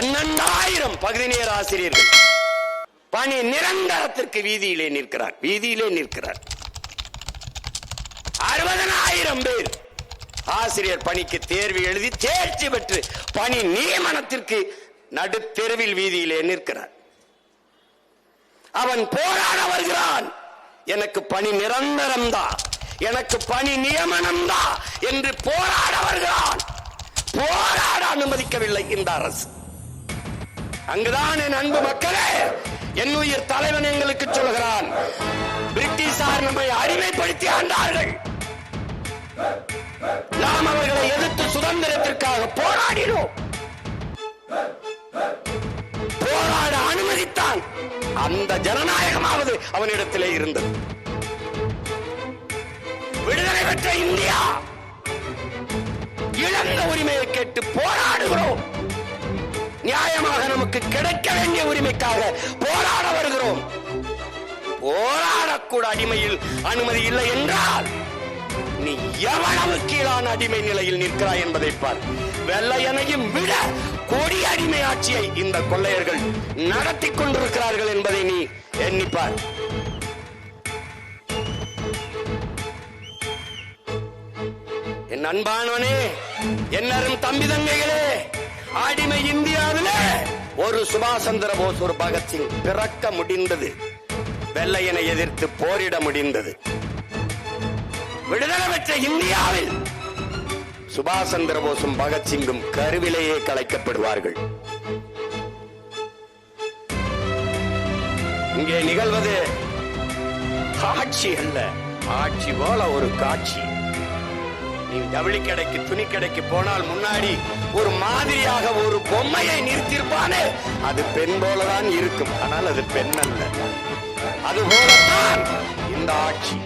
பன்னெண்டாயிரம் பகுதி நேர ஆசிரியர்கள் பணி நிரந்தரத்திற்கு வீதியிலே நிற்கிறார். வீதியிலே நிற்கிறார். அறுபதனாயிரம் பேர் ஆசிரியர் பணிக்கு தேர்வு எழுதி தேர்ச்சி பெற்று பணி நியமனத்திற்கு நடுத்தெருவில் வீதியிலே நிற்கிறார். அவன் போராட வருகிறான். எனக்கு பணி நிரந்தரம் தான் எனக்கு பணி நியமனம் தான் என்று போராட வருகிறான். போராட அனுமதிக்கவில்லை இந்த அரசு. அங்குதான் என் அன்பு மக்களே என் உயிர் தலைவன் எங்களுக்கு சொல்கிறான் பிரிட்டிஷார் நம்மை அடிமைப்படுத்தி ஆண்டார்கள். நாம் அவர்களை எதிர்த்து சுதந்திரத்திற்காக போராடினோம். போராட அனுமதித்தான் அந்த ஜனநாயகமாவது அவனிடத்திலே இருந்தது. விடுதலை பெற்ற இந்தியா இழந்த உரிமையை கேட்டு போராடுகிறோம். நமக்கு கிடைக்க வேண்டிய உரிமைக்காக போராட வருகிறோம். போராடக்கூட அடிமையில் அனுமதி இல்லை என்றால் நீ எவ்வளவு கீழான அடிமை நிலையில் நிற்கிறாய் என்பதை பார். வெள்ளையனையும் விட கொடிய அடிமை ஆட்சியை இந்த கொள்ளையர்கள் நடத்தி கொண்டிருக்கிறார்கள் என்பதை நீ எண்ணிப்பார் என் அன்பானவனே என்னரும் தம்பி தங்கைகள் அடிமை இந்தியாவிலே! ஒரு சுபாஷ் சந்திர போஸ் ஒரு பகத்சிங் பிறக்க முடிந்தது. வெள்ளையனை எதிர்த்து போரிட முடிந்தது. விடுதலை பெற்ற இந்தியாவில் சுபாஷ் சந்திர போஸும் பகத்சிங்கும் கருவிலேயே கலைக்கப்படுவார்கள். இங்கே நிகழ்வது காட்சி அல்ல ஆட்சி போல ஒரு காட்சி. நீ ஜவுளி கடைக்கு துணி கடைக்கு போனால் முன்னாடி ஒரு மாதிரியாக ஒரு பொம்மையை நிறுத்தியிருப்பானே. அது பெண் போலதான் இருக்கும். ஆனால் அது பெண் அல்ல அது போலத்தான் இந்த ஆட்சி.